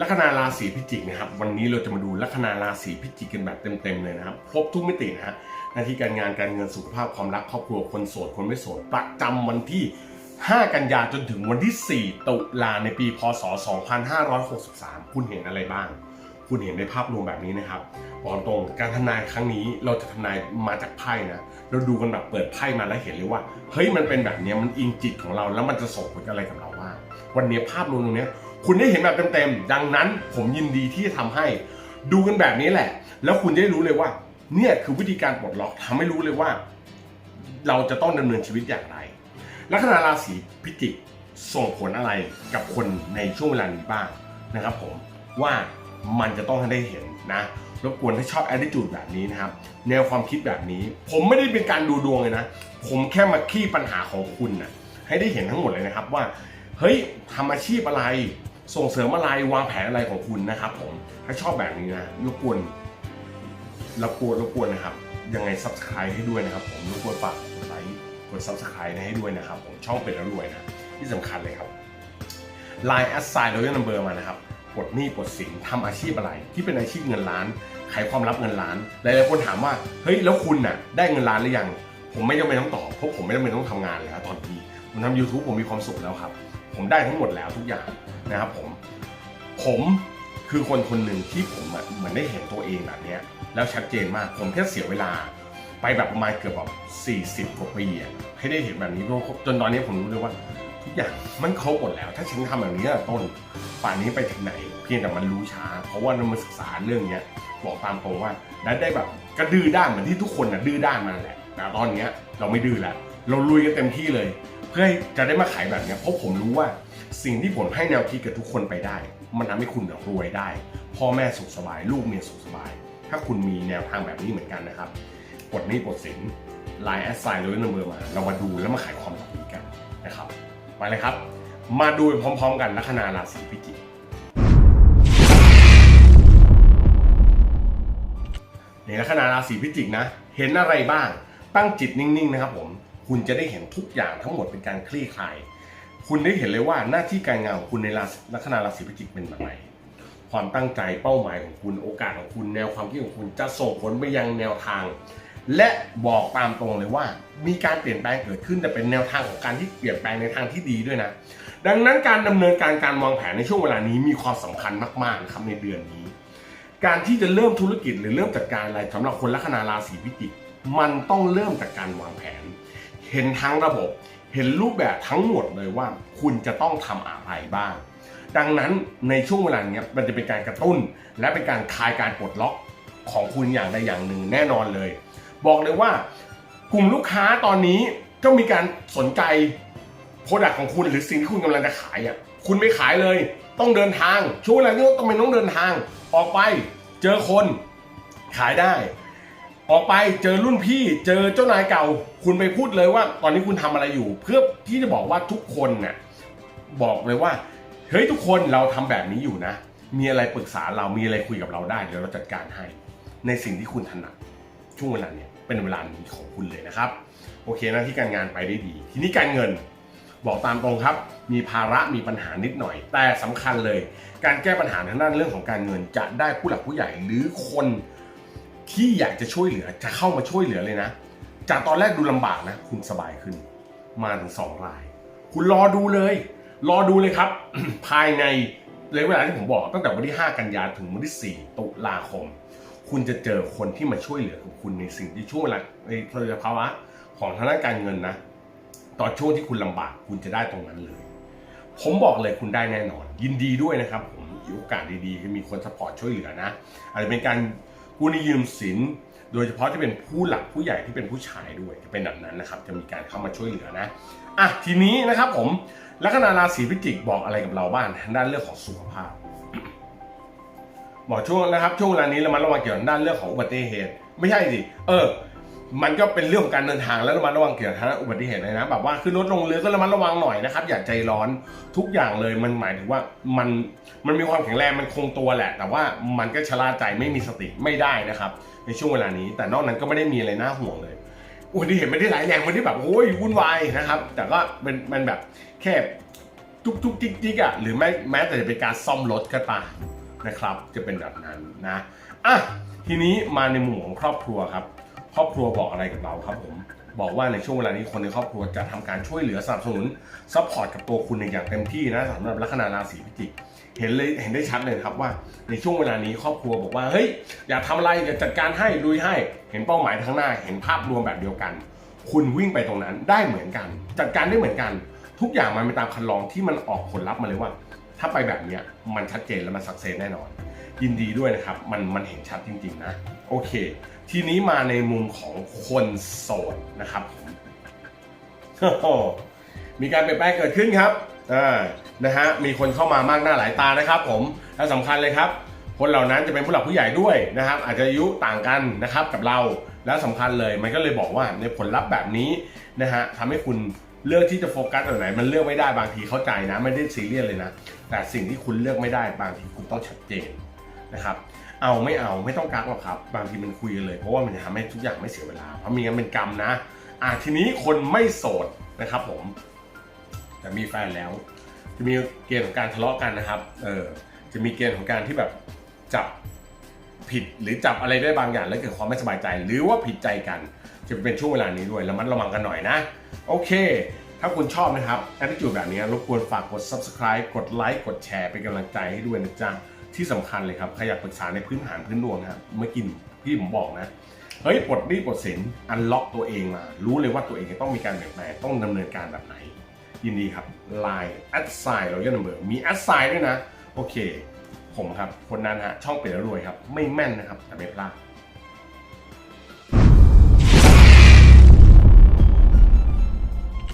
ลัคนาราศีพิจิกนะครับวันนี้เราจะมาดูลัคนาราศีพิจิกกันแบบเต็มๆเลยนะครับครบทุกมิตินะฮะหน้าที่การงานการเงินสุขภาพความรักครอบครัวคนโสดคนไม่โสดประจำวันที่ 5 กันยาจนถึงวันที่ 4 ตุลาในปี พศ 2563 คุณเห็นอะไรบ้าง คุณเห็นในภาพรวมแบบนี้นะครับบอกตรงการทำนายครั้งนี้เราจะทำนายมาจากไพ่นะเราดูกันแบบเปิดไพ่มาแล้วเห็นเลยว่าเฮ้ยมันเป็นแบบนี้มันอิงจิตของเราแล้วมันจะส่งผลอะไรกับเราบ้างวันนี้ภาพรวมตรงนี้ย คุณได้เห็นแบบเต็มๆ ดังนั้นผมยินดีที่จะทำให้ดูกันแบบนี้แหละ แล้วคุณจะได้รู้เลยว่า เนี่ยคือวิธีการปลดล็อกทำให้รู้เลยว่า เราจะต้องดำเนินชีวิตอย่างไร ลัคนาราศีพิจิกส่งผลอะไรกับคนในช่วงเวลานี้บ้างนะครับผมว่ามันจะต้องให้ได้เห็นนะรบกวนถ้าชอบ attitude แบบนี้นะครับ แนวความคิดแบบนี้ ผมไม่ได้เป็นการดูดวงเลยนะ ผมแค่มาคลี่ปัญหาของคุณนะให้ได้เห็นทั้งหมดเลยนะครับว่า เฮ้ยทำอาชีพอะไร ส่งเสริมอะไรวางแผนอะไรของคุณนะครับผมถ้าชอบแบบนี้นะรบกวนรบกวนรบกวนนะครับ ยังไง subscribe ให้ด้วยนะครับผมรบกวนฝากกดไลค์กด subscribe ให้ด้วยนะครับผมช่องเป็นแล้วรวยนะที่สำคัญเลยครับ Line แอดไซน์เราเรียกนัมเบอร์มานะครับปลดหนี้ปลดสินทำอาชีพอะไร ที่เป็นอาชีพเงินล้านขายความลับเงินล้านหลายๆคนถามว่าเฮ้ยแล้วคุณน่ะได้เงินล้านหรือยัง ผมไม่จำเป็นต้องตอบเพราะผมไม่จำเป็นต้องทำงานแล้วตอนนี้ผมทำ YouTube ผมมีความสุขแล้วครับ ผมได้ทั้งหมดแล้วทุกอย่างนะครับผมผมคือคนคนหนึ่งที่ผมอะเหมือนได้เห็นตัวเองแบบนี้แล้วชัดเจนมาก ผมแค่เสียเวลาไปแบบประมาณเกือบแบบ40กว่าปีอะให้ได้เห็นแบบนี้จนตอนนี้ผมรู้เลยว่าทุกอย่างมันครบหมดแล้ว ถ้าฉันทำแบบนี้ต้นป่านนี้ไปถึงไหน เพียงแต่มันรู้ช้า เพราะว่าเรามาศึกษาเรื่องเนี้ยบอกตามตรงว่าได้ได้แบบกระดื้อด้านเหมือนที่ทุกคนน่ะดื้อด้านมาแหละแต่ตอนเนี้ยเราไม่ดื้อแล้ว เราลุยกันเต็มที่เลย เพื่อจะได้มาขายแบบนี้เพราะผมรู้ว่าสิ่งที่ผมให้แนวคิดกับทุกคนไปได้ มันทำให้คุณรวยได้ พ่อแม่สุขสบาย ลูกเมียสุขสบาย ถ้าคุณมีแนวทางแบบนี้เหมือนกันนะครับ กดนี้ปลดสินไลน์แอดไซน์เลยนเบอร์มา เรามาดูแล้วมาขายความกับคุณกันนะครับไปเลยครับ มาดูพร้อม ๆ กันลัคนาราศีพิจิกในลัคนาราศีพิจิกนะ เห็นอะไรบ้าง ตั้งจิตนิ่งๆนะครับผม คุณจะได้เห็นทุกอย่างทั้งหมดเป็นการคลี่คลาย คุณได้เห็นเลยว่าหน้าที่การงานของคุณในราศีลัคนาราศีพิจิกเป็นแบบไหนความตั้งใจเป้าหมายของคุณโอกาสของคุณแนวความคิดของคุณจะส่งผลไปยังแนวทาง และบอกตามตรงเลยว่า มีการเปลี่ยนแปลงเกิดขึ้นแต่เป็นแนวทางของการที่เปลี่ยนแปลงในทางที่ดีด้วยนะ ดังนั้นการดำเนินการการวางแผนในช่วงเวลานี้มีความสำคัญมากๆครับในเดือนนี้ การที่จะเริ่มธุรกิจหรือเริ่มจัดการอะไรสำหรับคนลัคนาราศีพิจิกมันต้องเริ่มจากการวางแผน เห็นทั้งระบบ เห็นรูปแบบทั้งหมดเลยว่าคุณจะต้องทำอะไรบ้าง ดังนั้นในช่วงเวลาเนี้ยมันจะเป็นการกระตุ้น และเป็นการคลายการปลดล็อกของคุณอย่างใดอย่างหนึ่งแน่นอนเลย บอกเลยว่ากลุ่มลูกค้าตอนนี้ก็มีการสนใจโปรดักของคุณหรือสิ่งที่คุณกำลังจะขายอะคุณไม่ขายเลย ต้องเดินทางช่วงเวลานี้ต้องเป็นต้องเดินทางออกไป เจอคนขายได้ ออกไปเจอรุ่นพี่เจอเจ้านายเก่า คุณไปพูดเลยว่าตอนนี้คุณทำอะไรอยู่ เพื่อที่จะบอกว่าทุกคนน่ะบอกเลยว่าเฮ้ยทุกคนเราทำแบบนี้อยู่นะ มีอะไรปรึกษาเรามีอะไรคุยกับเราได้เดี๋ยวเราจัดการให้ ในสิ่งที่คุณถนัดช่วงเวลาเนี้ยเป็นเวลานี้ของคุณเลยนะครับ โอเคนะที่การงานไปได้ดี ทีนี้การเงินบอกตามตรงครับ มีภาระมีปัญหานิดหน่อย แต่สำคัญเลย การแก้ปัญหาทางด้านเรื่องของการเงินจะได้ผู้หลักผู้ใหญ่หรือคน ที่อยากจะช่วยเหลือจะเข้ามาช่วยเหลือเลยนะ จากตอนแรกดูลำบากนะ คุณสบายขึ้น มาถึงสองราย คุณรอดูเลย รอดูเลยครับ ภายในระยะเวลาที่ผมบอกตั้งแต่วันที่ 5 กันยาถึงวันที่ 4 ตุลาคม คุณจะเจอคนที่มาช่วยเหลือคุณในสิ่งที่ช่วงเวลาในภาวะของทางด้านการเงินนะตอนช่วงที่คุณลำบากคุณจะได้ตรงนั้นเลย ผมบอกเลยคุณได้แน่นอน ยินดีด้วยนะครับผมโอกาสดีๆมีคนสปอร์ตช่วยเหลือนะอาจจะเป็นการ กู้หนี้ยืมสิน โดยเฉพาะจะเป็นผู้หลักผู้ใหญ่ที่เป็นผู้ชายด้วยจะเป็นแบบนั้นนะครับ จะมีการเข้ามาช่วยเหลือนะอะทีนี้นะครับผมลัคนาราศีพิจิกบอกอะไรกับเราบ้างทางด้านเรื่องของสุขภาพบอกช่วงนะครับช่วงเวลานี้เรามาระวังเกี่ยวกับด้านเรื่องของอุบัติเหตุ ไม่ใช่สิเออ มันก็เป็นเรื่องของการเดินทางแล้วระมัดระวังเกี่ยวกับอุบัติเหตุเลยนะแบบว่าขึ้นรถลงเรือก็ระมัดระวังหน่อยนะครับอย่าใจร้อนทุกอย่างเลยมันหมายถึงว่ามันมันมีความแข็งแรงมันคงตัวแหละ แต่ว่ามันก็ชะล่าใจไม่มีสติไม่ได้นะครับ ในช่วงเวลานี้ แต่นอกนั้นก็ไม่ได้มีอะไรน่าห่วงเลยอุบัติเหตุไม่ได้ร้ายแรงไม่ได้แบบโอ้ยวุ่นวายนะครับ แต่ก็เป็นมันแบบแค่จุกจุกจิกจิกอะหรือแม้แม้แต่จะเป็นการซ่อมรถก็ตามนะครับ จะเป็นแบบนั้นนะอะทีนี้มาในมุมของครอบครัวครับ ครอบครัวบอกอะไรกับเราครับผมบอกว่าในช่วงเวลานี้คนในครอบครัวจะทำการช่วยเหลือสนับสนุนซัพพอร์ตกับตัวคุณอย่างเต็มที่นะสำหรับลัคนาราศีพิจิกเห็นเลยเห็นได้ชัดเลยครับว่า ในช่วงเวลานี้ครอบครัวบอกว่าเฮ้ยอยากทำอะไรอยากจัดการให้ลุยให้ เห็นเป้าหมายข้างหน้า เห็นภาพรวมแบบเดียวกัน คุณวิ่งไปตรงนั้นได้เหมือนกัน จัดการได้เหมือนกัน ทุกอย่างมันเป็นตามคันลองที่มันออกผลลัพธ์มาเลยว่า ถ้าไปแบบเนี้ยมันชัดเจนและมันสักเซนแน่นอน ยินดีด้วยนะครับมันมันเห็นชัดจริง ๆ นะ โอเค ทีนี้มาในมุมของคนโสดนะครับผมมีการเปลี่ยนแปลงเกิดขึ้นครับอ่านะฮะมีคนเข้ามามากหน้าหลายตานะครับ ผมและสำคัญเลยครับ คนเหล่านั้นจะเป็นผู้หลักผู้ใหญ่ด้วยนะครับ อาจจะอายุต่างกันนะครับกับเราและสำคัญเลยมันก็เลยบอกว่าในผลลัพธ์แบบนี้นะฮะทำให้คุณเลือกที่จะโฟกัสแบบไหน มันเลือกไม่ได้บางทีเข้าใจนะ ไม่ได้ซีเรียสเลยนะ แต่สิ่งที่คุณเลือกไม่ได้บางทีคุณต้องชัดเจนนะครับ เอาไม่เอาไม่ต้องกักหรอกครับ บางทีมันคุยกันเลย เพราะว่ามันจะทำให้ทุกอย่างไม่เสียเวลา เพราะมีงั้นเป็นกรรมนะอะทีนี้คนไม่โสดนะครับผม แต่มีแฟนแล้ว จะมีเกณฑ์ของการทะเลาะกันนะครับ เออจะมีเกณฑ์ของการที่แบบจับผิดหรือจับอะไรได้บางอย่างแล้วเกิดความไม่สบายใจ หรือว่าผิดใจกัน จะเป็นช่วงเวลานี้ด้วยระมัดระวังกันหน่อยนะ โอเค ถ้าคุณชอบนะครับแอ t จูแบบนี้รบกวนฝากกด subscribe กดไลค์กดแชร์เป็นกำลังใจให้ด้วยนะจ๊ะ ที่สำคัญเลยครับใครอยากปรึกษาในพื้นฐานพื้นดวงนะครับเมื่อกี้ที่ผมบอกนะเฮ้ยปลดหนี้ปลดสินอันล็อกตัวเองมา รู้เลยว่าตัวเองจะต้องมีการเปลี่ยนแปลงต้องดำเนินการแบบไหน ยินดีครับ Line แอดไซน์เราเยอะนัมเบอร์มีแอดไซน์ด้วยนะ โอเค ผมครับ คนนั้นฮะช่องเปลี่ยนแล้วรวยครับ ไม่แม่นนะครับ แต่ไม่พลาด